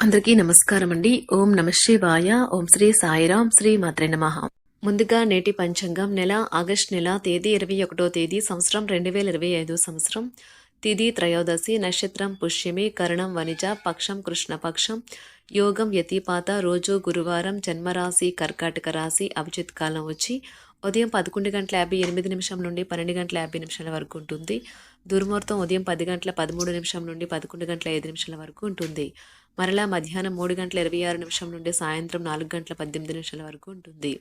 అందరికీ నమస్కారం అండి ఓం నమ శివాయ. ఓం శ్రీ సాయిరాం శ్రీ మాత్రే నమ. ముందుగా నేటి పంచాంగం నెల ఆగస్ట్ నెల తేదీ ఇరవై ఒకటో తేదీ సంవత్సరం రెండు వేల ఇరవై ఐదు సంవత్సరం. తిది త్రయోదశి నక్షత్రం పుష్యమి కరణం వనిజ పక్షం కృష్ణపక్షం యోగం యతిపాత రోజు గురువారం జన్మరాశి కర్కాటక రాశి అభిజిత్ కాలం వచ్చి ఉదయం పదకొండు గంటల యాభై ఎనిమిది నిమిషం నుండి పన్నెండు గంటల యాభై నిమిషాల వరకు ఉంటుంది. దుర్ముహూర్తం ఉదయం పది గంటల పదమూడు నిమిషం నుండి పదకొండు గంటల ఐదు నిమిషాల వరకు ఉంటుంది. మరలా మధ్యాహ్నం మూడు గంటల ఇరవై ఆరు నిమిషం నుండి సాయంత్రం నాలుగు గంటల పద్దెనిమిది నిమిషాల వరకు ఉంటుంది.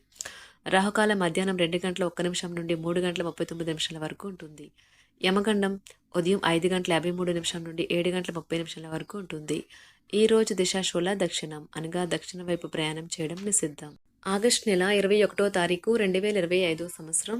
రాహుకాలం మధ్యాహ్నం రెండు గంటల ఒక్క నిమిషం నుండి మూడు గంటల ముప్పై తొమ్మిది నిమిషాల వరకు ఉంటుంది. యమగండం ఉదయం ఐదు గంటల యాభై మూడు నిమిషం నుండి ఏడు గంటల ముప్పై నిమిషాల వరకు ఉంటుంది. ఈ రోజు దిశాశూల దక్షిణం అనగా దక్షిణ వైపు ప్రయాణం చేయడం నిషిద్ధం. ఆగస్ట్ నెల ఇరవై ఒకటో తారీఖు రెండు వేల ఇరవై ఐదో సంవత్సరం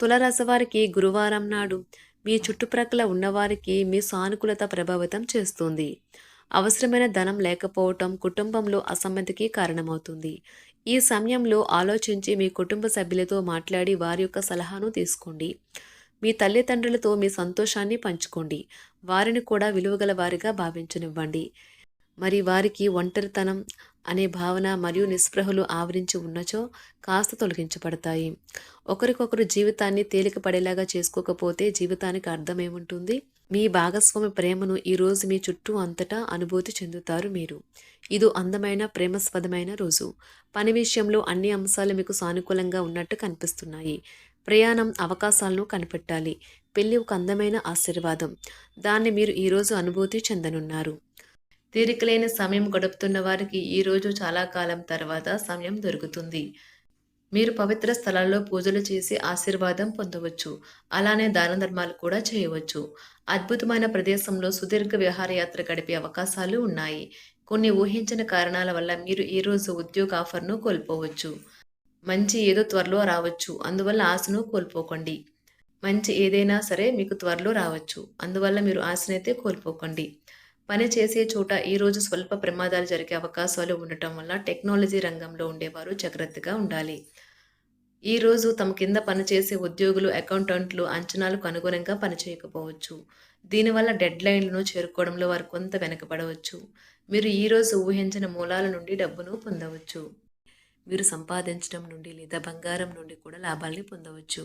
తులరాశి వారికి గురువారం నాడు మీ చుట్టుప్రక్కల ఉన్నవారికి మీ సానుకూలత ప్రభావితం చేస్తుంది. అవసరమైన ధనం లేకపోవటం కుటుంబంలో అసమ్మతికి కారణమవుతుంది. ఈ సమయంలో ఆలోచించి మీ కుటుంబ సభ్యులతో మాట్లాడి వారి యొక్క సలహాను తీసుకోండి. మీ తల్లిదండ్రులతో మీ సంతోషాన్ని పంచుకోండి. వారిని కూడా విలువగల వారిగా భావించనివ్వండి. మరి వారికి ఒంటరితనం అనే భావన మరియు నిస్పృహలు ఆవరించి ఉన్నచో కాస్త తొలగించబడతాయి. ఒకరికొకరు జీవితాన్ని తేలిక పడేలాగా చేసుకోకపోతే జీవితానికి అర్థమేముంటుంది? మీ భాగస్వామి ప్రేమను ఈరోజు మీ చుట్టూ అంతటా అనుభూతి చెందుతారు మీరు. ఇది అందమైన ప్రేమస్పదమైన రోజు. పని విషయంలో అన్ని అంశాలు మీకు సానుకూలంగా ఉన్నట్టు కనిపిస్తున్నాయి. ప్రయాణం అవకాశాలను కనిపెట్టాలి. పెళ్ళి ఒక అందమైన ఆశీర్వాదం. దాన్ని మీరు ఈరోజు అనుభూతి చెందనున్నారు. తీరికలేని సమయం గడుపుతున్న వారికి ఈరోజు చాలా కాలం తర్వాత సమయం దొరుకుతుంది. మీరు పవిత్ర స్థలాల్లో పూజలు చేసి ఆశీర్వాదం పొందవచ్చు. అలానే దాన ధర్మాలు కూడా చేయవచ్చు. అద్భుతమైన ప్రదేశంలో సుదీర్ఘ విహారయాత్ర గడిపే అవకాశాలు ఉన్నాయి. కొన్ని ఊహించిన కారణాల వల్ల మీరు ఈరోజు ఉద్యోగ ఆఫర్ను కోల్పోవచ్చు. మంచి ఏదో త్వరలో రావచ్చు. అందువల్ల ఆశను కోల్పోకండి. మంచి ఏదైనా సరే మీకు త్వరలో రావచ్చు. అందువల్ల మీరు ఆశనైతే కోల్పోకండి. పని చేసే చోట ఈరోజు స్వల్ప ప్రమాదాలు జరిగే అవకాశాలు ఉండటం వల్ల టెక్నాలజీ రంగంలో ఉండేవారు జాగ్రత్తగా ఉండాలి. ఈరోజు తమ కింద పనిచేసే ఉద్యోగులు అకౌంటెంట్లు అంచనాలకు అనుగుణంగా పనిచేయకపోవచ్చు దీనివల్ల డెడ్ లైన్లను చేరుకోవడంలో వారు కొంత వెనకబడవచ్చు. మీరు ఈరోజు ఊహించిన మూలాల నుండి డబ్బును పొందవచ్చు. మీరు సంపాదించడం నుండి లేదా బంగారం నుండి కూడా లాభాల్ని పొందవచ్చు.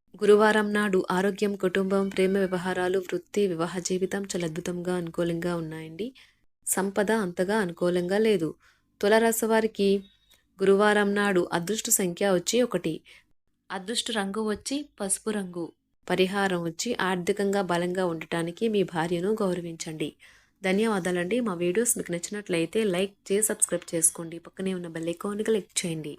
గురువారం నాడు ఆరోగ్యం కుటుంబం ప్రేమ వ్యవహారాలు వృత్తి వివాహ జీవితం చాలా అద్భుతంగా అనుకూలంగా ఉన్నాయండి. సంపద అంతగా అనుకూలంగా లేదు. తులరాశి వారికి గురువారం నాడు అదృష్ట సంఖ్య వచ్చి ఒకటి. అదృష్ట రంగు వచ్చి పసుపు రంగు. పరిహారం వచ్చి ఆర్థికంగా బలంగా ఉండటానికి మీ భార్యను గౌరవించండి. ధన్యవాదాలండి. మా వీడియోస్ మీకు నచ్చినట్లయితే లైక్ చేసి సబ్స్క్రైబ్ చేసుకోండి. పక్కనే ఉన్న బెల్ ఐకాన్ని క్లిక్ చేయండి.